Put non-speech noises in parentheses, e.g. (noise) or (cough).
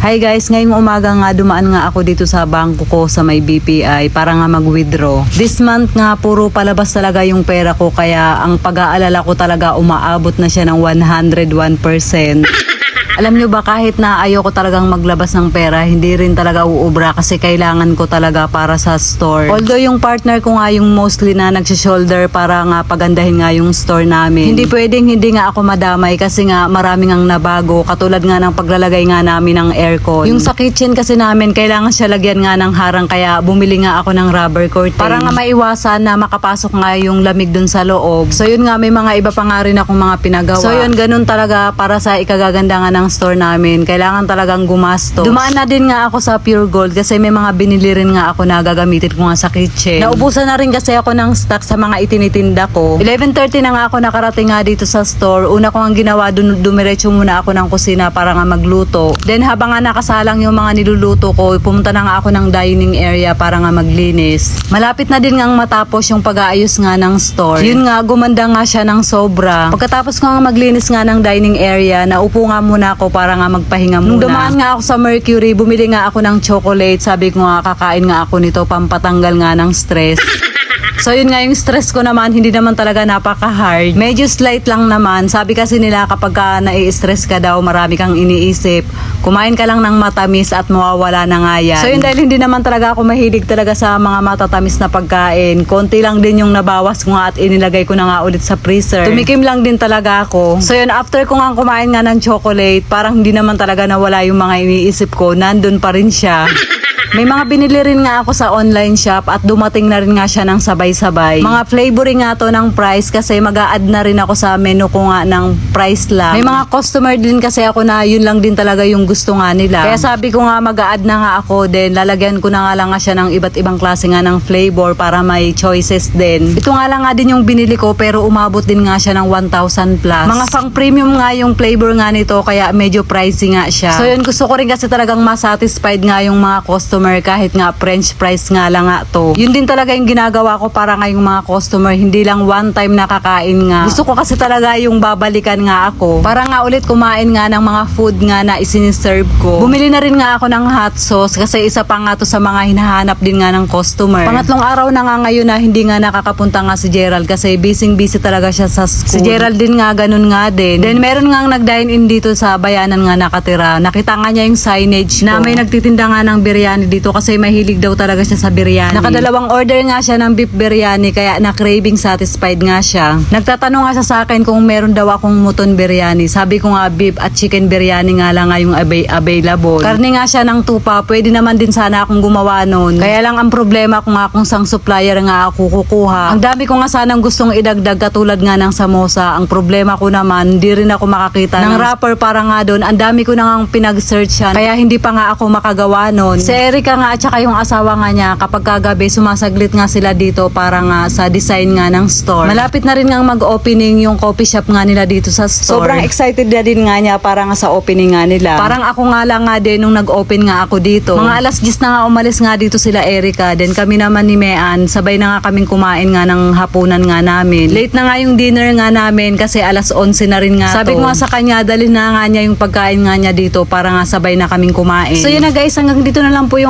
Hi guys, ngayong umaga nga dumaan nga ako dito sa bangko ko sa may BPI para nga mag-withdraw. This month nga puro palabas talaga yung pera ko kaya ang pag-aalala ko talaga umaabot na siya ng 101%. Alam nyo ba kahit na ayoko talagang maglabas ng pera, hindi rin talaga uubra kasi kailangan ko talaga para sa store. Although yung partner ko nga yung mostly na nagsha-shoulder para nga pagandahin nga yung store namin. Hindi pwedeng hindi nga ako madamay kasi nga marami ngang nabago katulad nga ng paglalagay nga namin ng aircon. Yung sa kitchen kasi namin kailangan siya lagyan nga ng harang kaya bumili nga ako ng rubber curtain. Para nga maiwasan na makapasok nga yung lamig dun sa loob. So yun nga may mga iba pa nga rin akong mga pinagawa. So yun ganun talaga para sa ikagaganda nga ng store namin. Kailangan talagang gumasto. Dumaan na din nga ako sa Pure Gold kasi may mga binili rin nga ako na gagamitin ko nga sa kitchen. Naubusan na rin kasi ako ng stock sa mga itinitinda ko. 11.30 na nga ako nakarating nga dito sa store. Una ko ang ginawa, dun, dumiretso muna ako ng kusina para nga magluto. Then habang nga nakasalang yung mga niluluto ko, pumunta na nga ako ng dining area para nga maglinis. Malapit na din nga matapos yung pag-aayos nga ng store. Yun nga, gumanda nga siya ng sobra. Pagkatapos ko nga maglinis nga ng dining area, naupo nga muna ako para nga magpahinga muna. Nung dumaan nga ako sa Mercury, bumili nga ako ng chocolate. Sabi ko nga, kakain nga ako nito pampatanggal nga ng stress. (laughs) So yun nga yung stress ko naman, hindi naman talaga napaka-hard. Medyo slight lang naman. Sabi kasi nila kapag ka nai-stress ka daw, marami kang iniisip. Kumain ka lang ng matamis at mawawala na nga yan. So yun dahil hindi naman talaga ako mahilig talaga sa mga matatamis na pagkain. Konti lang din yung nabawas ko nga at inilagay ko na nga ulit sa freezer. Tumikim lang din talaga ako. So yun, after ko nga kumain nga ng chocolate, parang hindi naman talaga nawala yung mga iniisip ko. Nandun pa rin siya. (laughs) May mga binili rin nga ako sa online shop at dumating na rin nga siya ng sabay-sabay. Mga flavoring nga to ng price kasi mag add na rin ako sa menu ko nga ng price lang. May mga customer din kasi ako na yun lang din talaga yung gusto nga nila. Kaya sabi ko nga mag add na nga ako din lalagyan ko na nga lang nga siya ng iba't ibang klase nga ng flavor para may choices din. Ito nga lang nga din yung binili ko pero umabot din nga siya ng 1,000 plus. Mga pang premium nga yung flavor nga nito kaya medyo pricey nga siya. So yun gusto ko rin kasi talagang masatisfied nga yung mga customer kahit nga french fries nga lang nga to. Yun din talaga yung ginagawa ko para nga yung mga customer hindi lang one time nakakain nga. Gusto ko kasi talaga yung babalikan nga ako. Para nga ulit kumain nga ng mga food nga na isiniserve ko. Bumili na rin nga ako ng hot sauce kasi isa pa nga to sa mga hinahanap din nga ng customer. Pangatlong araw na nga ngayon na hindi nga nakakapunta nga si Gerald kasi busy busy talaga siya sa school. Si Gerald din nga ganun nga din. Then meron nga nag-dine in dito sa bayanan nga nakatira. Nakita nga niya yung signage na may nagtitinda nga ng biryani dito kasi mahilig daw talaga siya sa biryani. Nakadalawang order nga siya ng beef biryani kaya na craving satisfied nga siya. Nagtatanong nga siya sa akin kung meron daw akong muton biryani. Sabi ko nga beef at chicken biryani nga lang nga yung ab- available. Karne nga siya ng tupa, pwede naman din sana akong gumawa nun. Kaya lang ang problema kung nga kung sang supplier nga ako kukuha. Ang dami ko nga sanang gustong idagdag katulad nga ng samosa. Ang problema ko naman, hindi rin ako makakita ng wrapper para nga doon. Ang dami ko nang pinag-search yan. Kaya hindi pa nga ako makagawa nun. Si Erica nga at saka yung asawa nga niya, kapag kagabi sumasaglit nga sila dito para nga sa design nga ng store. Malapit na rin nga mag-opening yung coffee shop nga nila dito sa store. Sobrang excited na din nga niya para nga sa opening nga nila. Parang ako nga lang nga din nung nag-open nga ako dito. Mga alas 10 na nga umalis nga dito sila Erica. Then kami naman ni Mean, sabay na nga kaming kumain nga ng hapunan nga namin. Late na nga yung dinner nga namin kasi alas 11 na rin nga Sabi ko nga sa kanya, dalhin na nga niya yung pagkain nga niya dito para nga sabay na kaming kumain. So yun na guys, hanggang dito na lang po yung